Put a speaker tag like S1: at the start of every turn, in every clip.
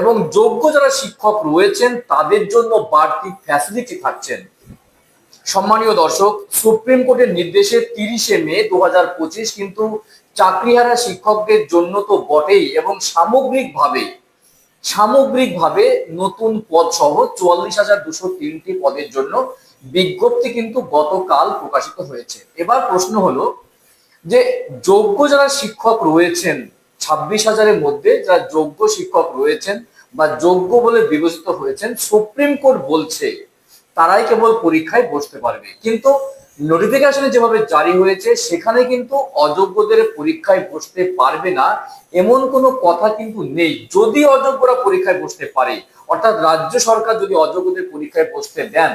S1: এবং যোগ্য যারা শিক্ষক রয়েছেন, তাদের জন্য বাড়তি ফ্যাসিলিটি থাকছেন। সম্মানীয় দর্শক, সুপ্রিম কোর্টের নির্দেশে তিরিশে মে দু হাজার পঁচিশ কিন্তু চাকরিহারা শিক্ষকদের জন্য তো বটেই এবং সামগ্রিকভাবে সামগ্রিকভাবে নতুন পদ সহ চুয়াল্লিশ হাজার দুশো তিনটি পদের জন্য বিজ্ঞপ্তি কিন্তু গতকাল প্রকাশিত হয়েছে। এবার প্রশ্ন হলো যে, যোগ্য যারা শিক্ষক রয়েছেন ছাব্বিশ হাজারের মধ্যে যারা যোগ্য শিক্ষক রয়েছেন বা যোগ্য বলে বিবেচিত হয়েছেন, সুপ্রিম কোর্ট বলছে তারাই কেবল পরীক্ষায় বসতে পারবে। কিন্তু নোটিফিকেশনে যেভাবে জারি হয়েছে, সেখানে কিন্তু অযোগ্যদের পরীক্ষায় বসতে পারবে না, এমন কোনো কথা কিন্তু নেই। যদি অযোগ্যরা পরীক্ষায় বসতে পারে, অর্থাৎ রাজ্য সরকার যদি অযোগ্যদের পরীক্ষায় বসতে দেন,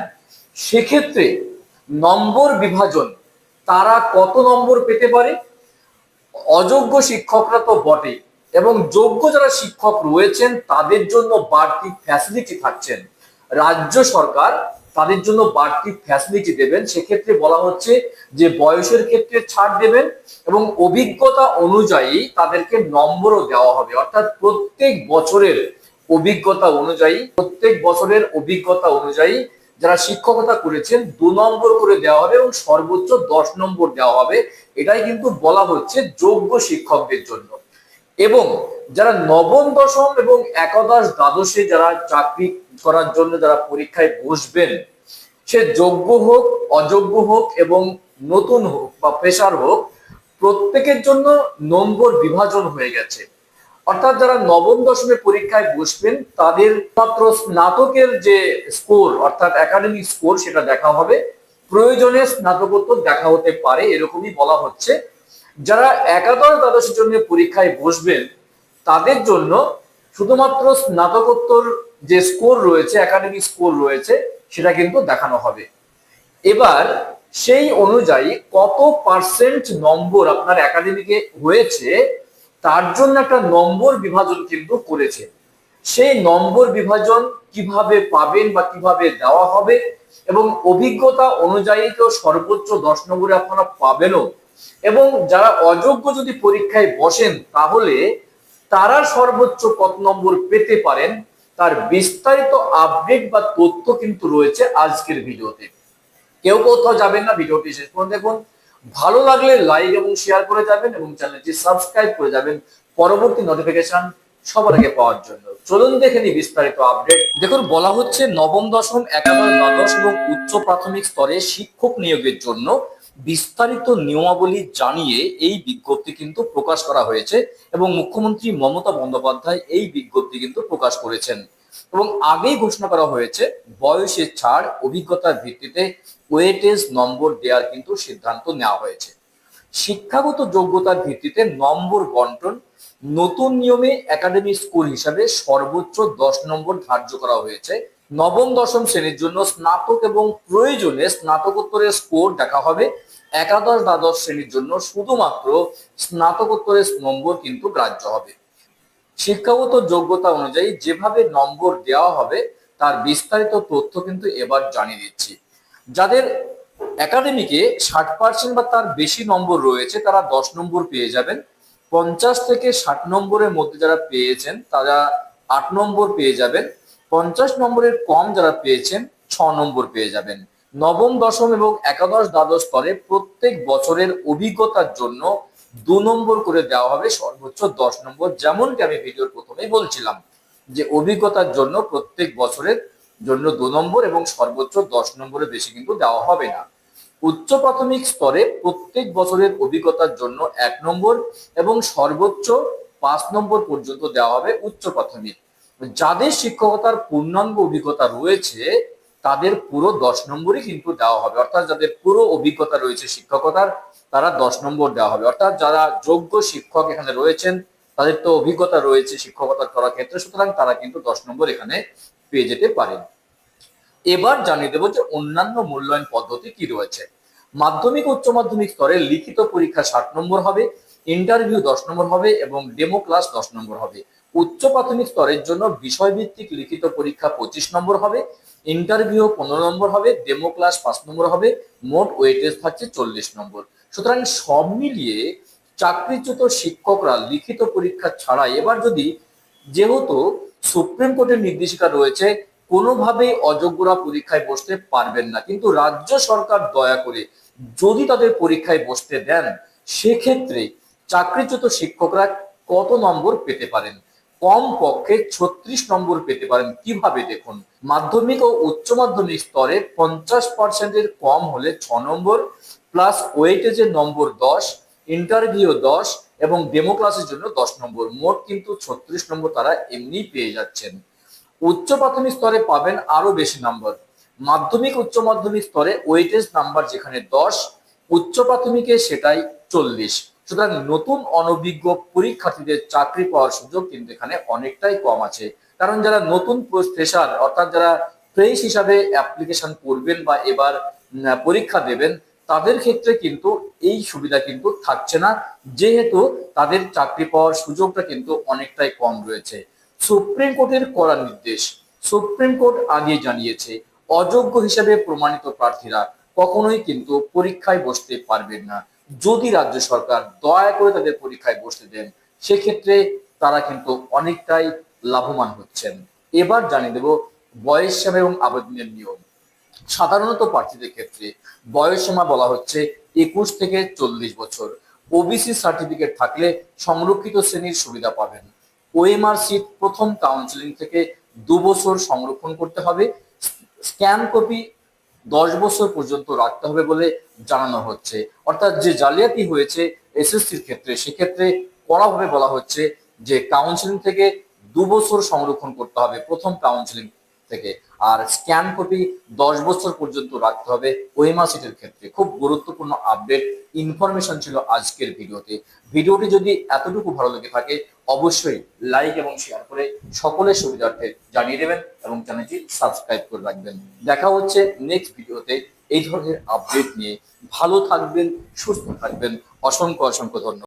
S1: সেক্ষেত্রে নম্বর বিভাজন তারা কত নম্বর পেতে পারে? অযোগ্য শিক্ষকরা তো বটে এবং যোগ্য যারা শিক্ষক রয়েছেন, তাদের জন্য বাড়তি ফ্যাসিলিটি থাকছেন। রাজ্য সরকার তাদের জন্য বাড়তি ফ্যাসিলিটি দেবেন। সেক্ষেত্রে বলা হচ্ছে যে বয়সের ক্ষেত্রে ছাড় দেবেন এবং অভিজ্ঞতা অনুযায়ী তাদেরকে নম্বরও দেওয়া হবে। অর্থাৎ প্রত্যেক বছরের অভিজ্ঞতা অনুযায়ী, প্রত্যেক বছরের অভিজ্ঞতা অনুযায়ী যারা শিক্ষকতা করেছেন, দু নম্বর করে দেওয়া হবে এবং সর্বোচ্চ দশ নম্বর দেওয়া হবে। এটাই কিন্তু বলা হচ্ছে যোগ্য শিক্ষকদের জন্য। এবং যারা নবম, দশম এবং একাদশ দ্বাদশে যারা চাকরি করার জন্য যারা পরীক্ষায় বসবেন, সে যোগ্য হোক, অযোগ্য হোক এবং নতুন হোক বা পেশার হোক, প্রত্যেকের জন্য নম্বর বিভাজন হয়ে গেছে। অর্থাৎ যারা নবম দশমে পরীক্ষায় বসবেন, তাদের মাত্র স্নাতকের যে স্কোর, অর্থাৎ একাডেমিক স্কোর সেটা দেখা হবে। প্রয়োজনে স্নাতকোত্তর দেখা হতে পারে, এরকমই বলা হচ্ছে। যারা একাদশ দ্বাদশের জন্য পরীক্ষায় বসবেন, তাদের জন্য শুধুমাত্র স্নাতকোত্তর যে স্কোর রয়েছে একাডেমিক স্কোর রয়েছে, সেটা কিন্তু দেখানো হবে। এবার সেই অনুযায়ী কত পার্সেন্ট নম্বর আপনার একাডেমিকে হয়েছে তার জন্য একটা নম্বর বিভাজন কিন্তু করেছে। সেই নম্বর বিভাজন কীভাবে পাবেন বা কীভাবে দেওয়া হবে এবং অভিজ্ঞতা অনুযায়ী তো সর্বোচ্চ দশ নম্বরে আপনারা পাবেনও। এবং যারা অযোগ্য যদি পরীক্ষায় বসেন তাহলে তারা সর্বোচ্চ কত নম্বর পেতে পারেন তার বিস্তারিত আপডেট বা তথ্য কিন্তু রয়েছে আজকের ভিডিওতে। কেউ কোথাও যাবেন না, ভিডিওটি শেষ পর্যন্ত দেখুন। ভালো লাগলে লাইক এবং শেয়ার করে যাবেন এবং চ্যানেলটি সাবস্ক্রাইব করে যাবেন। পরবর্তী নোটিফিকেশন সবার আগে পাওয়ার জন্য। চলুন দেখে নি বিস্তারিত আপডেট দেখুন, বলা হচ্ছে নবম দশম, একাদশ, দ্বাদশ এবং উচ্চ প্রাথমিক স্তরে শিক্ষক নিয়োগের জন্য বিস্তারিত নিয়মাবলী জানিয়ে এই বিজ্ঞপ্তি কিন্তু প্রকাশ করা হয়েছে এবং মুখ্যমন্ত্রী মমতা বন্দ্যোপাধ্যায় এই বিজ্ঞপ্তি কিন্তু প্রকাশ করেছেন। এবং আগেই ঘোষণা করা হয়েছে, বয়সের ছাড়, অভিজ্ঞতার ভিত্তিতে ওয়েটেজ নম্বর দেওয়ার কিন্তু সিদ্ধান্ত নেওয়া হয়েছে। শিক্ষাগত যোগ্যতার ভিত্তিতে নম্বর বন্টন নতুন নিয়মে একাডেমি স্কুল হিসাবে সর্বোচ্চ দশ নম্বর ধার্য করা হয়েছে। নবম, দশম শ্রেণির জন্য স্নাতক এবং প্রয়োজনে স্নাতকোত্তরের স্কোর দেখা হবে। একাদশ, দ্বাদশ শ্রেণির জন্য শুধুমাত্র স্নাতকোত্তরের নম্বর কিন্তু গ্রাহ্য হবে। শিক্ষাগত যোগ্যতা অনুযায়ী যেভাবে নম্বর দেওয়া হবে, তার বিস্তারিত তথ্য কিন্তু এবার জানিয়ে দিচ্ছি। যাদের একাডেমিকে ষাট পার্সেন্ট বা তার বেশি নম্বর রয়েছে, তারা দশ নম্বর পেয়ে যাবেন। পঞ্চাশ থেকে ষাট নম্বরের মধ্যে যারা পেয়েছেন, তারা আট নম্বর পেয়ে যাবেন। পঞ্চাশ নম্বরের কম যারা পেয়েছেন, ছ নম্বর পেয়ে যাবেন। নবম, দশম এবং একাদশ দ্বাদশ স্তরে প্রত্যেক বছরের অভিজ্ঞতার জন্য দু নম্বর করে দেওয়া হবে সর্বোচ্চ দশ নম্বর, যেমনটি আমি ভিডিওর প্রথমেই বলছিলাম, যে অভিজ্ঞতার জন্য প্রত্যেক বছরের জন্য দু নম্বর এবং সর্বোচ্চ দশ নম্বরের বেশি কিন্তু দেওয়া হবে না। উচ্চ প্রাথমিক স্তরে প্রত্যেক বছরের অভিজ্ঞতার জন্য এক নম্বর এবং সর্বোচ্চ পাঁচ নম্বর পর্যন্ত দেওয়া হবে উচ্চ প্রাথমিক। যাদের শিক্ষকতার পূর্ণাঙ্গ অভিজ্ঞতা রয়েছে তাদের পুরো দশ নম্বরই কিন্তু দেওয়া হবে। অর্থাৎ যাদের পুরো অভিজ্ঞতা রয়েছে শিক্ষকতার, তারা দশ নম্বর দেওয়া হবে। অর্থাৎ যারা যোগ্য শিক্ষক এখানে রয়েছেন, তাদের তো অভিজ্ঞতা রয়েছে শিক্ষকতা করার ক্ষেত্রে, সুতরাং তারা কিন্তু দশ নম্বর এখানে পেয়ে যেতে পারেন। এবার জানিয়ে দেবো যে অন্যান্য মূল্যায়ন পদ্ধতি কি রয়েছে। মাধ্যমিক উচ্চ মাধ্যমিক স্তরে লিখিত পরীক্ষা ষাট নম্বর হবে, ইন্টারভিউ দশ নম্বর হবে এবং ডেমো ক্লাস দশ নম্বর হবে। উচ্চ প্রাথমিক স্তরের জন্য বিষয়ভিত্তিক লিখিত পরীক্ষা পঁচিশ নম্বর হবে ইন্টারভিউ পনেরো নম্বর হবে ডেমো ক্লাস পাঁচ নম্বর হবে, মোট ওয়েটেজ থাকছে চল্লিশ নম্বর। সুতরাং সব মিলিয়ে চাকরিচ্যুত শিক্ষকরা লিখিত পরীক্ষা ছাড়া এবার যদি যেহেতু সুপ্রিম কোর্টের নির্দেশিকা রয়েছে, কোনোভাবেই অযোগ্যরা পরীক্ষায় বসতে পারবেন না। কিন্তু রাজ্য সরকার দয়া করে যদি তাদের পরীক্ষায় বসতে দেন, সেক্ষেত্রে চাকরিচ্যুত শিক্ষকরা কত নম্বর পেতে পারেন? কম পক্ষে ছত্রিশ নম্বর পেতে পারেন। কীভাবে দেখুন? মাধ্যমিক ও উচ্চ মাধ্যমিক স্তরে পঞ্চাশ পার্সেন্টের কম হলে ছ নম্বর প্লাস ওয়েটেজের নম্বর দশ ইন্টারভিউ দশ এবং ডেমো ক্লাসের জন্য দশ নম্বর। মোট কিন্তু ছত্রিশ নম্বর তারা এমনি পেয়ে যাচ্ছেন। উচ্চ প্রাথমিক স্তরে পাবেন আরও বেশি নম্বর মাধ্যমিক, উচ্চ মাধ্যমিক স্তরে ওয়েটেজ নাম্বার যেখানে দশ, উচ্চ প্রাথমিকে সেটাই চল্লিশ। সুতরাং নতুন অনভিজ্ঞ পরীক্ষার্থীদের চাকরি পাওয়ার সুযোগ কিন্তু এখানে অনেকটাই কম আছে। কারণ যারা নতুন ফ্রেশার অর্থাৎ যারা ফ্রেশ হিসাবে অ্যাপ্লিকেশন করবেন বা এবার পরীক্ষা দেবেন, তাদের ক্ষেত্রে কিন্তু এই সুবিধা কিন্তু থাকছে না। যেহেতু তাদের চাকরি পাওয়ার সুযোগটা কিন্তু অনেকটাই কম রয়েছে। সুপ্রিম কোর্টের করা নির্দেশ, সুপ্রিম কোর্ট আগে জানিয়েছে, অযোগ্য হিসেবে প্রমাণিত প্রার্থীরা কখনোই কিন্তু পরীক্ষায় বসতে পারবেন না। যদি রাজ্য সরকার দয়া করে তাদের পরীক্ষায় বসতে দেন, সেক্ষেত্রে তারা কিন্তু অনেকটাই লাভবান হচ্ছেন। এবার জানিয়ে দেব বয়স সীমা এবং আবেদনের নিয়ম। সাধারণত প্রার্থীদের ক্ষেত্রে বয়স সীমা বলা হচ্ছে একুশ থেকে চল্লিশ বছর। ওবিসি সার্টিফিকেট থাকলে সংরক্ষিত শ্রেণির সুবিধা পাবেন। ওএমআর সিট প্রথম কাউন্সিলিং থেকে দু বছর সংরক্ষণ করতে হবে। স্ক্যান কপি দশ বছর পর্যন্ত রাখতে হবে বলে জানানো হচ্ছে। অর্থাৎ যে জালিয়াতি হয়েছে এসএসসির ক্ষেত্রে, সেক্ষেত্রে কড়াভাবে বলা হচ্ছে যে কাউন্সিলিং থেকে দু বছর সংরক্ষণ করতে হবে। প্রথম কাউন্সিলিং থেকে। আর স্ক্যান কপি দশ বছর পর্যন্ত রাখতে হবে ওয়েমা সিটের ক্ষেত্রে। খুব গুরুত্বপূর্ণ আপডেট ইনফরমেশন ছিল আজকের ভিডিওতে। ভিডিওটি যদি এতটুকু ভালো লেগে থাকে, অবশ্যই লাইক এবং শেয়ার করে সকলের সুবিধার্থে জানিয়ে দেবেন এবং চ্যানেলটি সাবস্ক্রাইব করে রাখবেন। দেখা হচ্ছে নেক্সট ভিডিওতে। এই ধরনের আপডেট নিয়ে ভালো থাকবেন, সুস্থ থাকবেন। অসংখ্য অসংখ্য ধন্যবাদ।